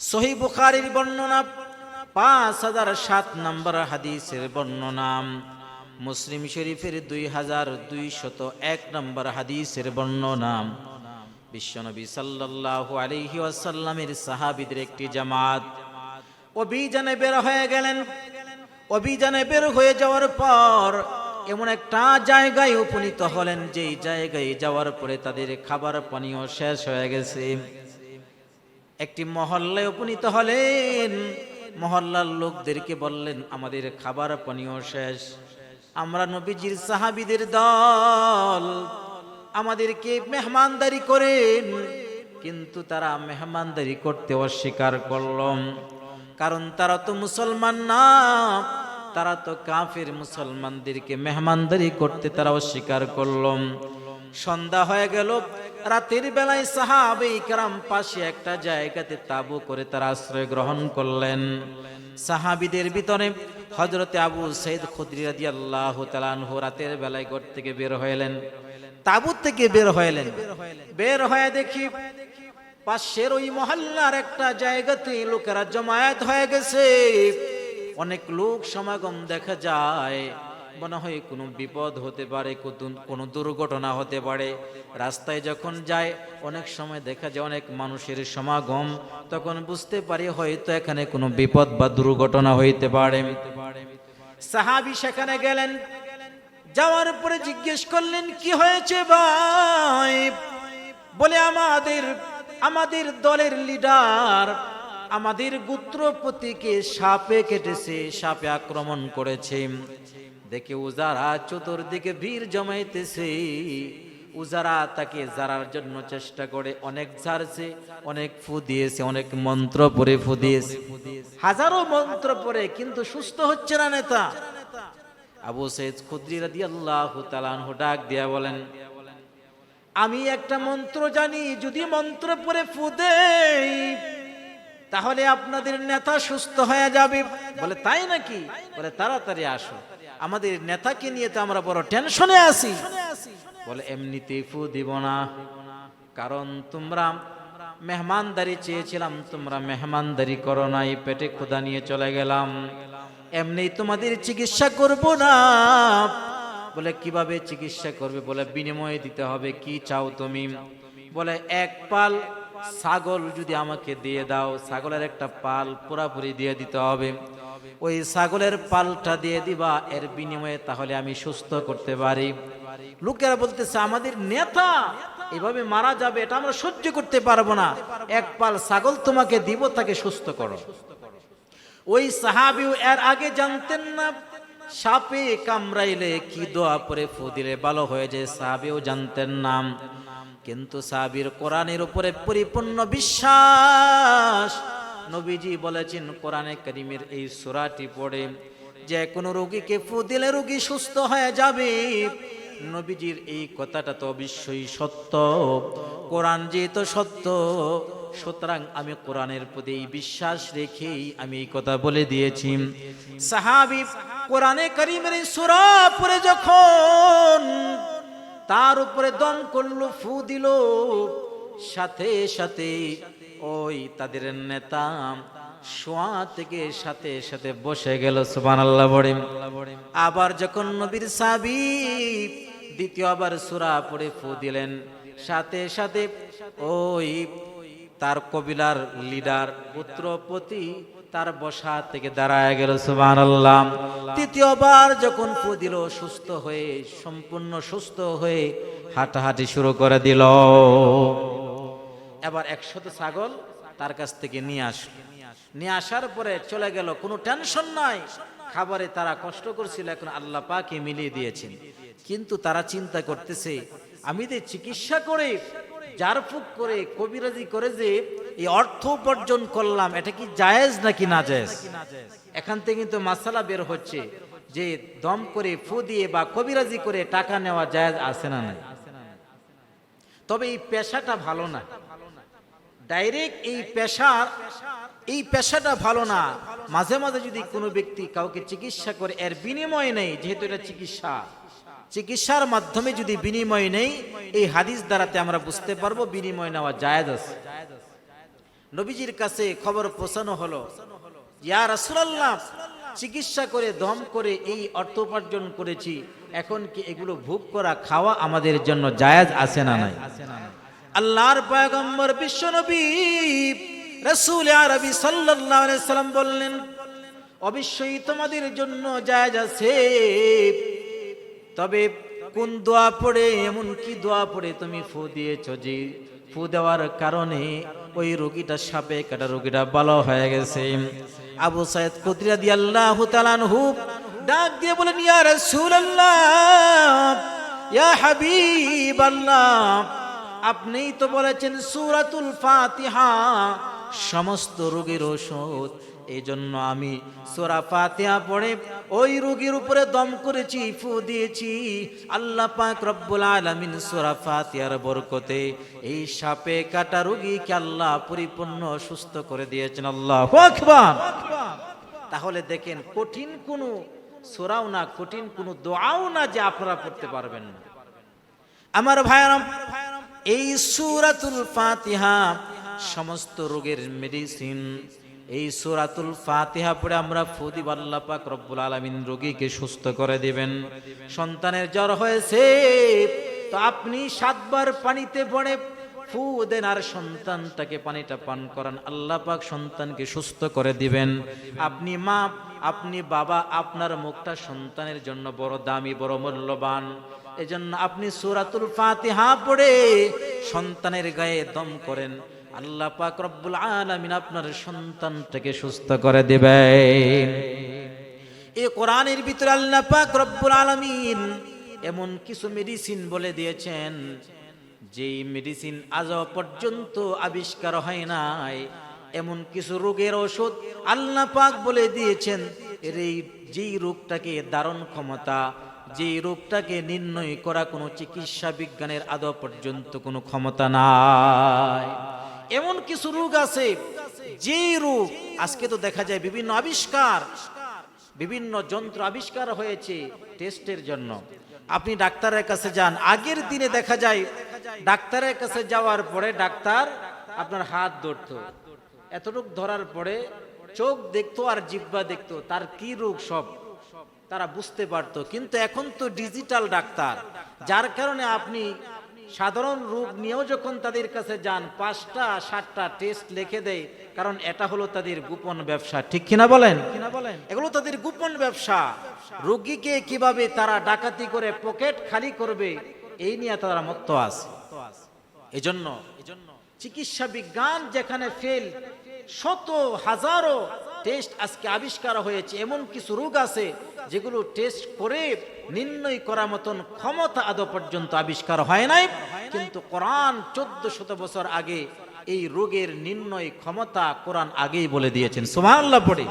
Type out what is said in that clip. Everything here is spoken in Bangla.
সহি বুখারির বর্ণনা, পাঁচ হাজার সাত নম্বর হাদিসের বর্ণনা। মুসলিম শরীফের দুই হাজার দুইশত এক নম্বর হাদিসের বর্ণনা। বিশ্বনবী সাল্লাল্লাহু আলাইহি ওয়াসাল্লামের সাহাবীদের একটি জামাত। অভিযানে বের হয়ে গেলেন। অভিযানে বের হয়ে যাওয়ার পর এমন একটা জায়গায় উপনীত হলেন, যেই জায়গায় যাওয়ার পরে তাদের খাবার পানীয় শেষ হয়ে গেছে। একটি মহল্লায় উপনীত হলেন। মহল্লার লোকদেরকে বললেন, আমাদের খাবার পানীয় শেষ। আমরা নবীজির সাহাবিদের দল। আমাদেরকে মেহমানদারি করেন। কিন্তু তারা মেহমানদারি করতে অস্বীকার করলম কারণ তারা তো মুসলমান না। তারা তো কাফের মুসলমানদেরকে মেহমানদারি করতে তারা অস্বীকার করলম সন্ধ্যা হয়ে গেল। রাতের বেলায় সাহাবে কারাম পাশে একটা জায়গাতে তাবু করে তার আশ্রয় গ্রহণ করলেন। সাহাবিদের ভিতরে হজরতে আবু সৈদ খুদ্রি রাজি আল্লাহ তালানহু রাতের বেলায় ঘর থেকে বের হইলেন। তাবুত থেকে বের হইলেন। বের হয়ে দেখি পাশের ওই মহল্লার একটা জায়গাতে লোকেরা জমায়েত হয়ে গেছে। অনেক লোক সমাগম দেখা যায়। মনে হয় কোনো বিপদ হতে পারে, কোনো দুর্ঘটনা হতে পারে। রাস্তায় যখন যায়, অনেক সময় দেখা যায় অনেক মানুষের সমাগম, তখন বুঝতে পারি হয়তো এখানে কোনো বিপদ বা দুর্ঘটনা হইতে পারে। সাহাবি সেখানে গেলেন, যাওয়ার পরে জিজ্ঞেস করলেন, কি হয়েছে ভাই? বলে, আমাদের আমাদের দলের লিডার আমাদের গোত্রপতিকে সাপে কেটেছে, সাপে আক্রমণ করেছে। দেখে উজারা চতুর্দিকে ভিড় জমাইতেছে উজারা তাকে জারার জন্য চেষ্টা করে অনেক ঝাড়ছে, অনেক ফু দিয়েছে, অনেক মন্ত্র পরে ফু দিয়েছে। হাজারো মন্ত্র পরে কিন্তু সুস্থ হচ্ছে না নেতা। আবু সৈয়দ খুদ্রি রাদি আল্লাহ তালানহু ডাক দিয়া বলেন, আমি একটা মন্ত্র জানি, যদি মন্ত্র পরে ফু তাহলে আপনাদের নেতা সুস্থ হয়ে যাবে। বলে, তাই নাকি? বলে, তাড়াতাড়ি আসো। আমাদের নেতাকে নিয়ে তো আমরা বড় টেনশনে আছি। বলে এমনিতেই ফু দিব না। কারণ তোমরা মেহমানদারি চেয়েছিলাম, তোমরা মেহমানদারি করো নাই, পেটে ক্ষুদা নিয়ে চলে গেলাম। এমনি তোমাদের চিকিৎসা করব না। বলে, কীভাবে চিকিৎসা করবে? বলে, বিনিময়ে দিতে হবে, কি চাও তুমি? বলে, এক পাল ছাগল যদি আমাকে দিয়ে দাও, ছাগলের একটা পাল পুরাপুরি দিয়ে দিতে হবে। ওই ছাগলের পালটা দিয়ে দিবা, এর বিনিময়ে তাহলে আমি সুস্থ করতে পারি। লোকেরা বলতেছে, আমাদের নেতা এভাবে মারা যাবে, এটা আমরা সহ্য করতে পারব না। এক পাল ছাগল তোমাকে দিব, তাকে সুস্থ করো। ওই সাহাবিও এর আগে জানতেন না। সাপে কামড়াইলে কি দোয়া পরে ফু দিলে ভালো হয়ে যায়, সাহাবিও জানতেন না। কিন্তু সাহাবির কোরআনের উপরে পরিপূর্ণ বিশ্বাস। নবীজি বলেছেন, কোরআনে করিমের এই সূরাটি পড়ে, যে কোনো রোগীকে ফু দিলে রোগী সুস্থ হয়ে যাবে। নবীজির এই কথাটা তো অবশ্যই সত্য। কোরআন যেহেতু সত্য, সুতরাং আমি কোরআনের প্রতি বিশ্বাস রেখেই আমি এই কথা বলে দিয়েছি। সাহাবি কোরআনে করিমের সূরা পড়ে যখন তার উপরে দম করল, ফু দিল। সাথে সাথে ওই তাদের নেতা শোয়া থেকে সাথে সাথে বসে গেল সুবান আল্লাহ বড়িম আবার যখন নবীর সাবি দ্বিতীয়বার সুরা পড়ে ফু দিলেন, সাথে সাথে ওই তার কবিলার লিডার, পুত্রপতি তার বসা থেকে দাঁড়ায় গেল সুবান আল্লাহ তৃতীয়বার যখন ফু দিল সুস্থ হয়ে, সম্পূর্ণ সুস্থ হয়ে হাঁটাহাঁটি শুরু করে দিল। এবার একশত ছাগল তার কাছ থেকে নিয়ে আস নিয়ে আসার পরে চলে গেল, কোনো টেনশন নাই। খাবারে তারা কষ্ট করছিল, এখন আল্লাহ পাকে মিলিয়ে দিয়েছেন। কিন্তু তারা চিন্তা করতেছে, আমি যে চিকিৎসা করে জারফুক করে, কবিরাজি করে যে এই অর্থ উপার্জন করলাম, এটা কি জায়েজ নাকি না জায়েজ? এখান থেকে কিন্তু মাসালা বের হচ্ছে যে দম করে, ফু দিয়ে বা কবিরাজি করে টাকা নেওয়া জায়েজ আছে না নাই? তবে এই পেশাটা ভালো না। ডাইরেক্ট এই পেশার এই পেশাটা ভালো না। মাঝে মাঝে যদি কোনো ব্যক্তি কাউকে চিকিৎসা করে, এর বিনিময় নেই, যেহেতু এটা চিকিৎসা। চিকিৎসার মাধ্যমে যদি বিনিময় নেই, এই হাদিস দ্বারাতে আমরা বুঝতে পারব বিনিময় নেওয়া জায়েজ আছে। নবীজির কাছে খবর পৌঁছানো হলো। ইয়া রাসূলুল্লাহ, চিকিৎসা করে, দম করে এই অর্থ উপার্জন করেছি। এখন কি এগুলো ভোগ করা, খাওয়া আমাদের জন্য জায়েজ আছে না নাই? আল্লাহর পয়গম্বর বিশ্বনবী রাসূল আরবি সাল্লাল্লাহু আলাইহি সাল্লাম বললেন, অবশ্যই তোমাদের জন্য জায়েজ আছে। তবে কোন দোয়া পড়ে, এমন কি দোয়া পড়ে তুমি ফু দিয়েছ যে, ফু দেওয়ার কারণে ওই রোগীটা সাপে কাটা রোগীটা ভালো হয়ে গেছে। আবু সাইদ কুদরিয়া দিয়ে আল্লাহ তালানহু ডাক দিয়ে বলেন, ইয়া রাসূলুল্লাহ, ইয়া হাবিব আল্লাহ আপনিই তো বলেছেন সূরাতুল ফাতিহা, সমস্ত রোগীর ঔষধ এই জন্য আমি সোরা ফাতিহা পড়ে ওই রোগীর উপরে দম করেছি, ফু দিয়েছি। আল্লাহ পাক রব্বুল আলামিন সোরা ফাতিহার বরকতে এই সাপে কাটা রোগীকে আল্লাহ পরিপূর্ণ সুস্থ করে দিয়েছেন। আল্লাহ আকবার। তাহলে দেখেন, কঠিন কোনো সোরাও না, কঠিন কোনো দোয়াও না যে আপনারা পড়তে পারবেন না। আমার ভাইরাম এই সুরাতুল ফাতিহা সমস্ত রোগের মেডিসিন এই সুরাতুল ফাতিহা পড়ে আমরা ফুদি আল্লাহ পাক রব্বুল আলামিন রোগীকে সুস্থ করে দিবেন। সন্তানের জ্বর হয়েছে, তো আপনি সাতবার পানিতে পড়ে ফু দেন আর সন্তানটাকে পানিটা পান করান। আল্লাহ পাক সন্তানকে সুস্থ করে দিবেন। আপনি মা, আপনি বাবা, আপনার মুখটা সন্তানের জন্য বড় দামি, বড় মূল্যবান। এজন্য আপনি সূরাতুল ফাতিহা পড়ে সন্তানের গায়ে দম করেন। আল্লাহ পাক রব্বুল আলামিন আপনার সন্তানটাকে সুস্থ করে দিবেন। এই কোরআনের ভিতরে আল্লাহ পাক রব্বুল আলামিন এমন কিছু মেডিসিন বলে দিয়েছেন, যেই মেডিসিন আজ পর্যন্ত আবিষ্কার হয় নাই। এমন কিছু রোগের ওষুধ আল্লাহ পাক বলে দিয়েছেন, এর এই যেই রোগটাকে দারণ ক্ষমতা যে রোগটাকে নির্ণয় করা কোনো চিকিৎসা বিজ্ঞানের আদৌ পর্যন্ত কোনো ক্ষমতা নাই। এমন কিছু রোগ আছে যে রোগ আজকে তো দেখা যায় বিভিন্ন আবিষ্কার, বিভিন্ন যন্ত্র আবিষ্কার হয়েছে টেস্টের জন্য। আপনি ডাক্তারের কাছে যান, আগের দিনে দেখা যায়, ডাক্তারের কাছে যাওয়ার পরে ডাক্তার আপনার হাত ধরতো। এতটুক ধরার পরে চোখ দেখতো আর জিব্বা দেখতো, তার কি রোগ সব তারা বুঝতে পারতো। কিন্তু এখন তো ডিজিটাল ডাক্তার, যার কারণে আপনি সাধারণ রোগ নিয়েও যখন তাদের কাছে যান পাঁচটা সাতটা টেস্ট লিখে দেয় কারণ এটা হলো তাদের গোপন ব্যবসা। ঠিক কিনা বলেন? কিনা বলেন? এগুলো তাদের গোপন ব্যবসা। রোগীকে কীভাবে তারা ডাকাতি করে পকেট খালি করবে এই নিয়ে তারা মত্ত আছে। এজন্য চিকিৎসা বিজ্ঞান যেখানে ফেল শত হাজারো টেস্ট আজকে আবিষ্কার হয়েছে। এমন কিছু রোগ আছে যেগুলো টেস্ট করে নির্ণয় করার মতন ক্ষমতা আদৌ পর্যন্ত আবিষ্কার হয় নাই। কিন্তু কোরআন চোদ্দ শত বছর আগে এই রোগের নির্ণয় ক্ষমতা কোরআন আগেই বলে দিয়েছেন। সোমাল্লা পড়ে।